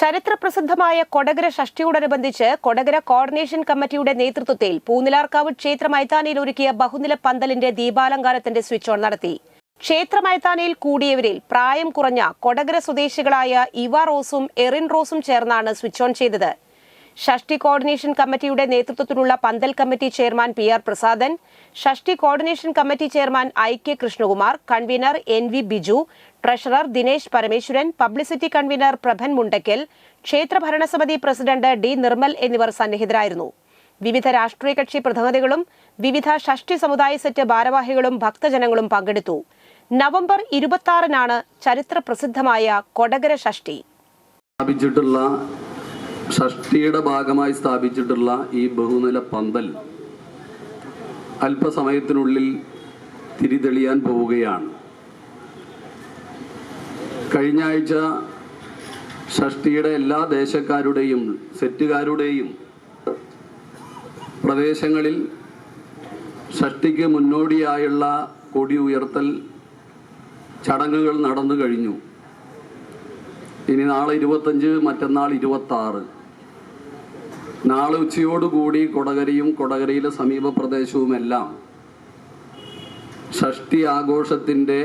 ചരിത്രപ്രസിദ്ധമായ കൊടകര ഷഷ്ടിയോടനുബന്ധിച്ച് കൊടകര കോർഡിനേഷൻ കമ്മിറ്റിയുടെ നേതൃത്വത്തിൽ പൂനിലാർക്കാവ് ക്ഷേത്ര മൈതാനിയിൽ ഒരുക്കിയ ബഹുനില പന്തലിന്റെ ദീപാലങ്കാരത്തിന്റെ സ്വിച്ച് ഓൺ നടത്തി. ക്ഷേത്ര മൈതാനിയിൽ കൂടിയവരിൽ പ്രായം കുറഞ്ഞ കൊടകര സ്വദേശികളായ ഇവ റോസും എറിൻ റോസും ചേർന്നാണ് സ്വിച്ച് ഓൺ ചെയ്തത്. ഷഷ്ടി കോർഡിനേഷൻ കമ്മിറ്റിയുടെ നേതൃത്വത്തിലുള്ള പന്തൽ committee chairman P R Prasadan Shashti coordination committee chairman I K Krishnakumar convener N V Biju treasurer Dinesh Parameswaran publicity convener Prabhan Mundakkal ക്ഷേത്ര ഭരണസമിതി പ്രസിഡന്റ് ഡി നിർമ്മൽ എന്നിവർ സന്നിഹിതരായിരുന്നു. വിവിധ രാഷ്ട്രീയ കക്ഷി പ്രതിനിധികളും വിവിധ ഷഷ്ടി സമുദായ സെറ്റ് ഭാരവാഹികളും ഭക്തജനങ്ങളും പങ്കെടുത്തു. നവംബർ ഇരുപത്തിയാറിനാണ് ചരിത്ര പ്രസിദ്ധമായ കൊടകര ഷഷ്ടി. സ്ഥാപിച്ചിട്ടുള്ള ഷഷ്ടിയുടെ ഭാഗമായി സ്ഥാപിച്ചിട്ടുള്ള ഈ ബഹുനില പന്തൽ അല്പസമയത്തിനുള്ളിൽ തിരിതെളിയാൻ പോവുകയാണ്. കഴിഞ്ഞ ആഴ്ച ഷഷ്ടിയുടെ എല്ലാ ദേശക്കാരുടെയും സെറ്റുകാരുടെയും പ്രദേശങ്ങളിൽ ഷഷ്ടിക്ക് മുന്നോടിയായുള്ള കൊടി ഉയർത്തൽ ചടങ്ങുകൾ നടന്നു കഴിഞ്ഞു. ഇനി നാളെ ഇരുപത്തഞ്ച് മറ്റന്നാൾ ഇരുപത്തി ആറ് നാളെ ഉച്ചയോടുകൂടി കൊടകരയും കൊടകരയിലെ സമീപ പ്രദേശവുമെല്ലാം ഷഷ്ടി ആഘോഷത്തിന്റെ